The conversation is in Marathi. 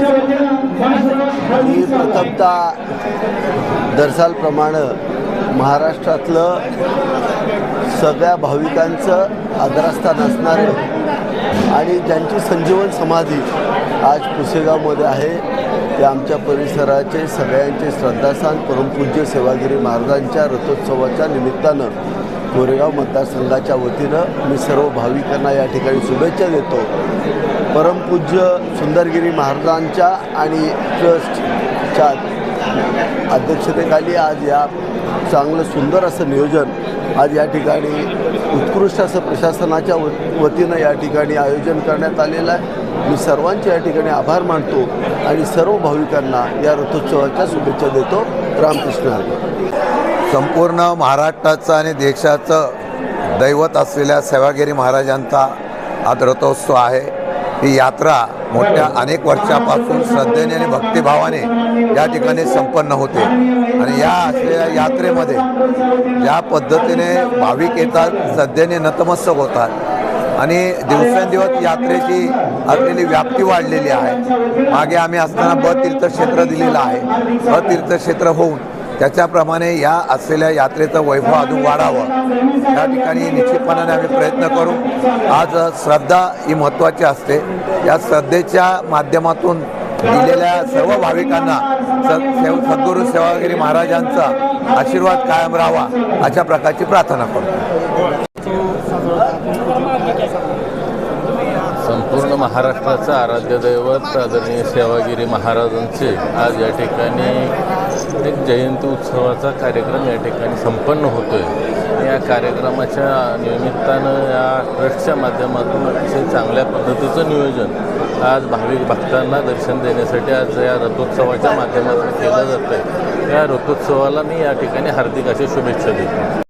ही प्रथमता दरसालप्रमाणे महाराष्ट्रातलं सगळ्या भाविकांचं आदरास्थान असणारं आणि ज्यांची संजीवन समाधी आज पुसेगावमध्ये आहे ते आमच्या परिसराचे सगळ्यांचे श्रद्धास्थान परमपूज्य सेवागिरी महाराजांच्या रथोत्सवाच्या निमित्तानं कोरेगाव मतदारसंघाच्या वतीनं मी सर्व भाविकांना या ठिकाणी शुभेच्छा देतो. परमपूज्य सुंदरगिरी महाराजांच्या आणि ट्रस्टच्या अध्यक्षतेखाली आज या चांगलं सुंदर असं नियोजन आज या ठिकाणी उत्कृष्ट असं प्रशासनाच्या व वतीनं या ठिकाणी आयोजन करण्यात आलेलं आहे. मी सर्वांचे या ठिकाणी आभार मानतो आणि सर्व भाविकांना या रथोत्सवाच्या शुभेच्छा देतो. रामकृष्ण हरी. संपूर्ण महाराष्ट्राचं आणि देशाचं दैवत असलेल्या सेवागिरी महाराजांचा आज रथोत्सव आहे. ही यात्रा मोठ्या अनेक वर्षापासून श्रद्धेने आणि भक्तिभावाने या ठिकाणी संपन्न होते. आणि या असलेल्या यात्रेमध्ये ज्या पद्धतीने भाविक येतात श्रद्धेने नतमस्तक होतात आणि दिवसेंदिवस यात्रेची असलेली व्याप्ती वाढलेली आहे. मागे आम्ही असताना ब तीर्थक्षेत्र दिलेलं आहे. ब तीर्थक्षेत्र होऊन त्याच्याप्रमाणे या असलेल्या यात्रेचं वैभव अजून वाढावं. या ठिकाणी निश्चितपणाने आम्ही प्रयत्न करू. आज श्रद्धा ही महत्त्वाची असते. या श्रद्धेच्या माध्यमातून दिलेल्या सर्व भाविकांना स सेव सद्गुरू सेवागिरी महाराजांचा आशीर्वाद कायम राहावा अशा प्रकारची प्रार्थना करतो संपूर्ण महाराष्ट्राचं आराध्य दैवत आदरणीय सेवागिरी महाराजांचे आज या ठिकाणी एक जयंती उत्सवाचा कार्यक्रम या ठिकाणी संपन्न होतो आहे या कार्यक्रमाच्या निमित्तानं या ट्रस्टच्या माध्यमातून अतिशय चांगल्या पद्धतीचं नियोजन आज भाविक भक्तांना दर्शन देण्यासाठी आज या रथोत्सवाच्या माध्यमातून केलं जातं आहे या रथोत्सवाला मी या ठिकाणी हार्दिक अशा शुभेच्छा देतो.